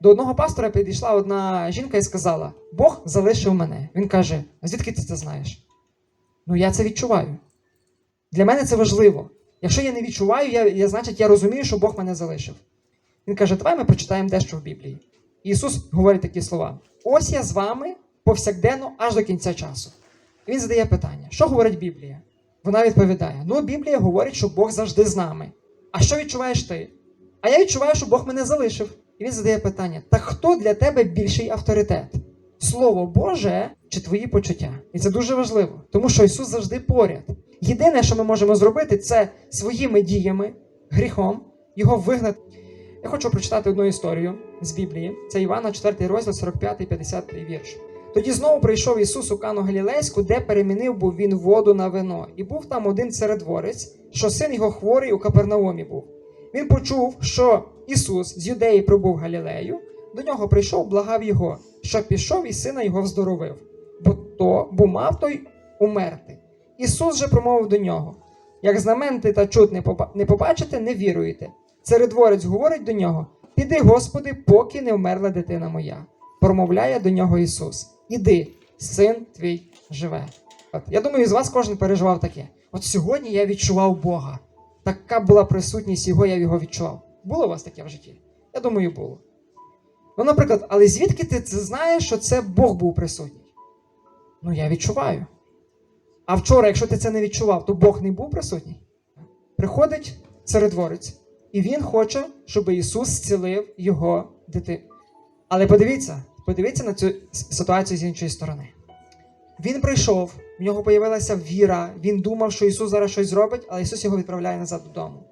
До одного пастора підійшла одна жінка і сказала: Бог залишив мене. Він каже: звідки ти це знаєш? Ну, я це відчуваю. Для мене це важливо. Якщо я не відчуваю, я, я, значить я розумію, що Бог мене залишив. Він каже: Давай ми прочитаємо дещо в Біблії. Ісус говорить такі слова: Ось я з вами повсякденно аж до кінця часу. І він задає питання: що говорить Біблія? Вона відповідає: Ну, Біблія говорить, що Бог завжди з нами. А що відчуваєш ти? А я відчуваю, що Бог мене залишив. І він задає питання: так хто для тебе більший авторитет? Слово Боже чи твої почуття? І це дуже важливо, тому що Ісус завжди поряд. Єдине, що ми можемо зробити, це своїми діями, гріхом, його вигнати. Я хочу прочитати одну історію з Біблії. Це Івана, 4 розділ, 45 50 вірш. Тоді знову прийшов Ісус у Кану Галілейську, де перемінив був він воду на вино, і був там один царедворець, що син його хворий у Капернаумі був. Він почув, що Ісус з юдеї прибув Галілею, до нього прийшов, благав його, що пішов і сина його вздоровив, бо то бо мав той умерти. Ісус же промовив до нього: як знаменити та чут не, побачите, не віруєте. Царедворець говорить до нього: Піди, Господи, поки не вмерла дитина моя. Промовляє до нього Ісус: Іди, син твій живе. От, я думаю, з вас кожен переживав таке. От сьогодні я відчував Бога. Така була присутність його, я його відчував. Було у вас таке в житті? Я думаю, було. Ну, наприклад, але звідки ти знаєш, що це Бог був присутній? Ну, я відчуваю. А вчора, якщо ти це не відчував, то Бог не був присутній. Приходить царедворець, і він хоче, щоб Ісус зцілив його дитину. Але подивіться, подивіться на цю ситуацію з іншої сторони. Він прийшов, в нього появилася віра, він думав, що Ісус зараз щось зробить, але Ісус його відправляє назад додому.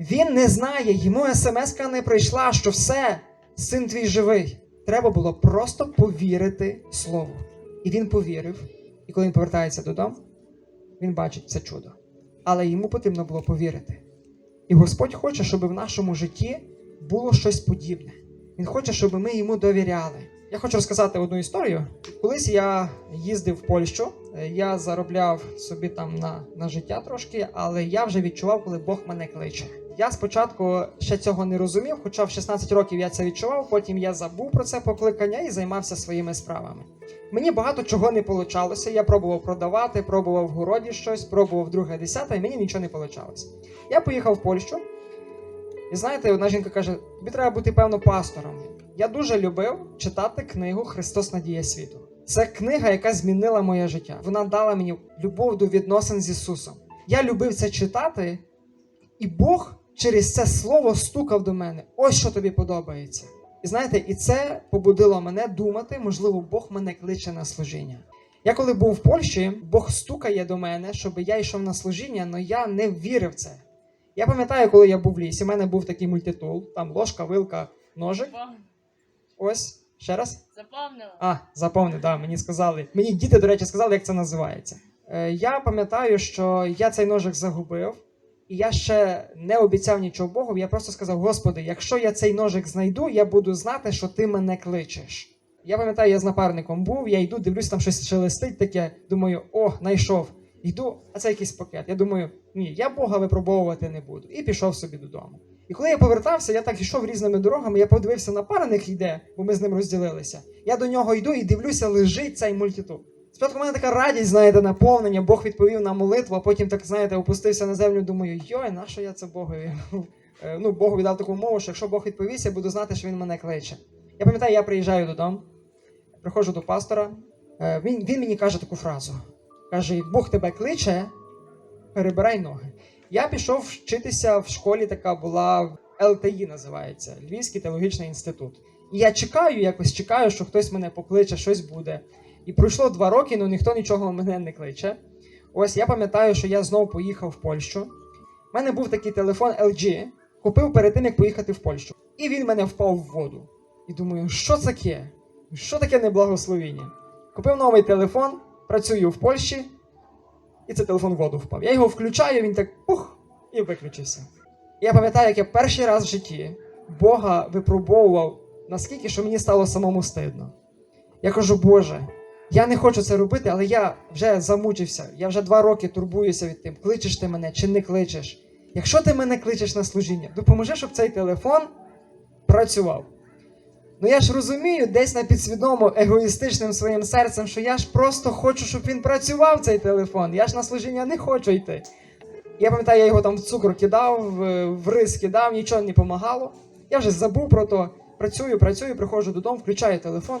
Він не знає, йому смс не прийшла, що все, син твій живий. Треба було просто повірити Слову. І він повірив. І коли він повертається додому, він бачить це чудо. Але йому потрібно було повірити. І Господь хоче, щоб в нашому житті було щось подібне. Він хоче, щоб ми йому довіряли. Я хочу розказати одну історію. Колись я їздив в Польщу, е, я заробляв собі там на, на життя трошки, але я вже відчував, коли Бог мене кличе. Я спочатку ще цього не розумів, хоча в 16 років я це відчував, потім я забув про це покликання і займався своїми справами. Мені багато чого не получалося. Я пробував продавати, пробував в городі щось, пробував друге десяте, і мені нічого не получалося. Я поїхав в Польщу, і знаєте, одна жінка каже: тобі треба бути певно пастором. Я дуже любив читати книгу Христос Надія світу. Це книга, яка змінила моє життя. Вона дала мені любов до відносин з Ісусом. Я любив це читати, і Бог через це слово стукав до мене. Ось що тобі подобається. І знаєте, і це побудило мене думати, можливо, Бог мене кличе на служіння. Я коли був в Польщі, Бог стукає до мене, щоб я йшов на служіння, але я не вірив в це. Я пам'ятаю, коли я був в лісі, у мене був такий мультитул, там ложка, вилка, ножик. Ось, ще раз. Запомнив. А, запомнив, да, мені сказали. Мені діти, до речі, сказали, як це називається. Е, я пам'ятаю, що я цей ножик загубив, і я ще не обіцяв нічого Богу. Я просто сказав: Господи, якщо я цей ножик знайду, я буду знати, що ти мене кличеш. Я пам'ятаю, я з напарником був, я йду, дивлюсь, там щось шелестить таке. Думаю, о, знайшов. Йду, а це якийсь пакет. Я думаю, ні, я Бога випробовувати не буду. І пішов собі додому. І коли я повертався, я так йшов різними дорогами, я подивився, напарник йде, бо ми з ним розділилися. Я до нього йду і дивлюся, лежить цей мультитул. Спочатку в мене така радість, знаєте, наповнення, Бог відповів на молитву, а потім так, знаєте, опустився на землю, думаю, йой, на що я це Богові? Е, Ну, Богу віддав таку мову, що якщо Бог відповість, я буду знати, що він мене кличе. Я пам'ятаю, я приїжджаю додому, приходжу до пастора, е, він, він мені каже таку фразу: каже: Бог тебе кличе, перебирай ноги. Я пішов вчитися в школі, така була ЛТІ називається Львівський теологічний інститут. І я чекаю, якось чекаю, що хтось мене покличе, щось буде. І пройшло два роки, але ніхто нічого мене не кличе. Ось я пам'ятаю, що я знову поїхав в Польщу. У мене був такий телефон LG, купив перед тим, як поїхати в Польщу. І він мене впав в воду. І думаю, що це таке? Що таке неблагословіння? Купив новий телефон, працюю в Польщі, і цей телефон в воду впав. Я його включаю, він так пух і виключився. Я пам'ятаю, як я перший раз в житті Бога випробовував наскільки, що мені стало самому стидно. Я кажу, Боже, я не хочу це робити, але я вже замучився. Я вже два роки турбуюся від тим, кличеш ти мене чи не кличеш. Якщо ти мене кличеш на служіння, допоможи, щоб цей телефон працював. Ну я ж розумію, десь на підсвідомо егоїстичним своїм серцем, що я ж просто хочу, щоб він працював цей телефон. Я ж на служіння не хочу йти. Я пам'ятаю, я його там в цукор кидав, в, рис кидав, нічого не допомагало. Я вже забув про то. Працюю, працюю, приходжу додому, включаю телефон,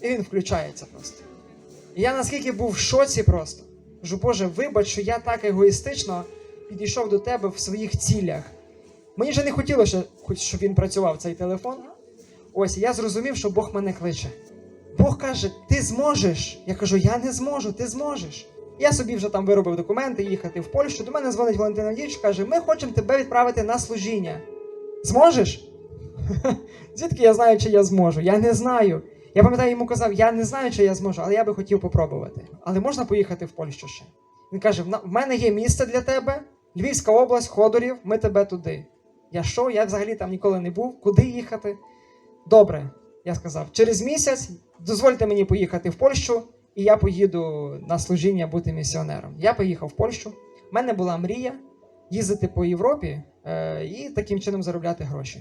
і він включається просто. І я наскільки був в шоці просто. Кажу, Боже, вибач, що я так егоїстично підійшов до тебе в своїх цілях. Мені вже не хотілося, щоб він працював цей телефон. Ось я зрозумів, що Бог мене кличе. Бог каже: ти зможеш. Я кажу, я не зможу, ти зможеш. Я собі вже там виробив документи, їхати в Польщу. До мене дзвонить Валентин Андрійович, каже: ми хочемо тебе відправити на служіння. Зможеш? Звідки я знаю, чи я зможу? Я не знаю. Я пам'ятаю, йому казав, я не знаю, чи я зможу, але я би хотів попробувати. Але можна поїхати в Польщу ще? Він каже: в мене є місце для тебе, Львівська область, Ходорів, ми тебе туди. Я що? Я взагалі там ніколи не був. Куди їхати? Добре, я сказав, через місяць дозвольте мені поїхати в Польщу, і я поїду на служіння бути місіонером. Я поїхав в Польщу. У мене була мрія їздити по Європі е, і таким чином заробляти гроші.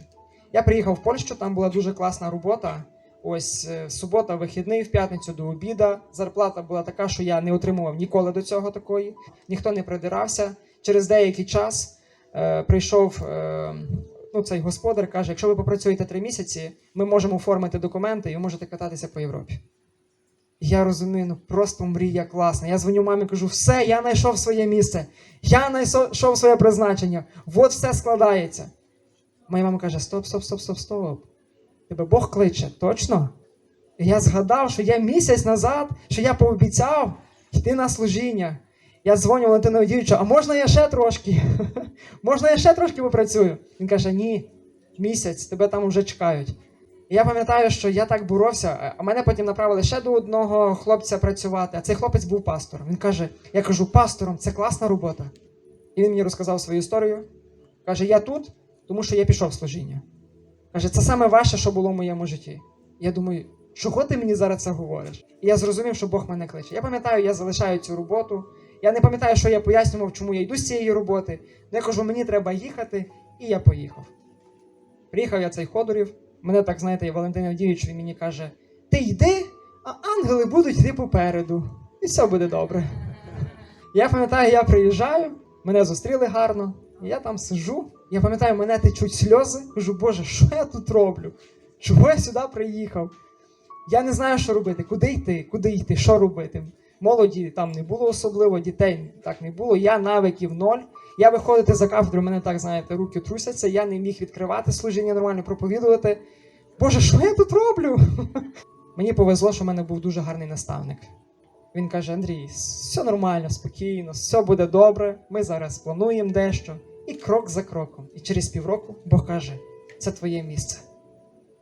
Я приїхав в Польщу, там була дуже класна робота. Ось е, субота, вихідний, в п'ятницю до обіда. Зарплата була така, що я не отримував ніколи до цього такої. Ніхто не придирався. Через деякий час е, прийшов е, ну, цей господар, каже: якщо ви попрацюєте три місяці, ми можемо оформити документи і ви можете кататися по Європі. Я розумію, ну просто мрія класна. Я дзвоню мамі, кажу, все, я знайшов своє місце, я знайшов своє призначення, от все складається. Моя мама каже: Стоп, стоп, стоп, стоп, стоп. Тебе Бог кличе, точно? І я згадав, що я місяць назад, що я пообіцяв йти на служіння. Я дзвоню Валентину Дівчу, а можна я ще трошки? можна я ще трошки попрацюю? Він каже: ні, місяць, тебе там вже чекають. І я пам'ятаю, що я так боровся, а мене потім направили ще до одного хлопця працювати, а цей хлопець був пастором. Він каже: Я кажу, пастором, це класна робота. І він мені розказав свою історію. Каже: Я тут, тому що я пішов в служіння. Каже, це саме важче, що було в моєму житті. Я думаю, чого ти мені зараз це говориш? І я зрозумів, що Бог мене кличе. Я пам'ятаю, я залишаю цю роботу. Я не пам'ятаю, що я пояснював, чому я йду з цієї роботи. Я кажу, мені треба їхати, і я поїхав. Приїхав я цей Ходорів. Мене так, знаєте, Валентин Авдійович він мені каже: Ти йди, а ангели будуть йти попереду. І все буде добре. Я пам'ятаю, я приїжджаю, мене зустріли гарно, я там сижу. Я пам'ятаю, мене течуть сльози. Кажу, Боже, що я тут роблю? Чого я сюди приїхав? Я не знаю, що робити, куди йти, куди йти, що робити. Молоді там не було особливо, дітей так не було. Я навиків ноль. Я виходити за кафедру, мене так знаєте, руки трусяться. Я не міг відкривати служіння нормально, проповідувати. Боже, що я тут роблю? Мені повезло, що в мене був дуже гарний наставник. Він каже: Андрій, все нормально, спокійно, все буде добре. Ми зараз плануємо дещо. І крок за кроком. І через півроку Бог каже: це твоє місце.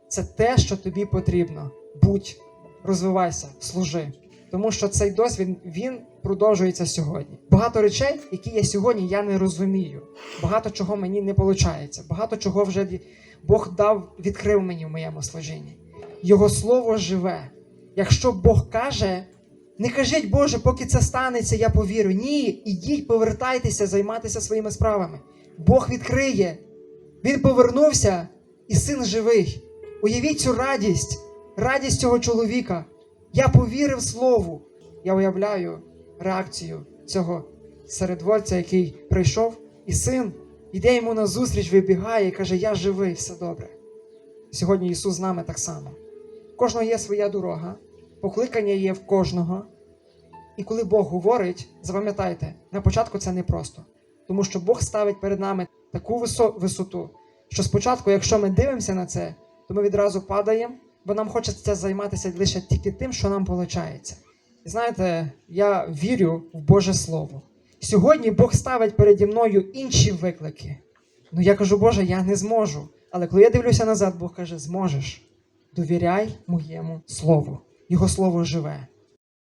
Це те, що тобі потрібно. Будь, розвивайся, служи. Тому що цей досвід він продовжується сьогодні. Багато речей, які я сьогодні я не розумію. Багато чого мені не виходить. Багато чого вже Бог дав, відкрив мені в моєму служінні. Його слово живе. Якщо Бог каже, не кажіть, Боже, поки це станеться, я повірю. Ні, ідіть, повертайтеся, займатися своїми справами. Бог відкриє. Він повернувся, і син живий. Уявіть цю радість, радість цього чоловіка. Я повірив слову. Я уявляю реакцію цього середворця, який прийшов, і син іде йому на зустріч, вибігає і каже: Я живий, все добре. Сьогодні Ісус з нами так само. Кожного є своя дорога, покликання є в кожного. І коли Бог говорить, запам'ятайте, на початку це непросто. Тому що Бог ставить перед нами таку висоту, що спочатку, якщо ми дивимося на це, то ми відразу падаємо, бо нам хочеться займатися лише тільки тим, що нам виходить. І знаєте, я вірю в Боже Слово. Сьогодні Бог ставить переді мною інші виклики. Ну я кажу, Боже, я не зможу. Але коли я дивлюся назад, Бог каже: зможеш. Довіряй моєму слову. Його слово живе.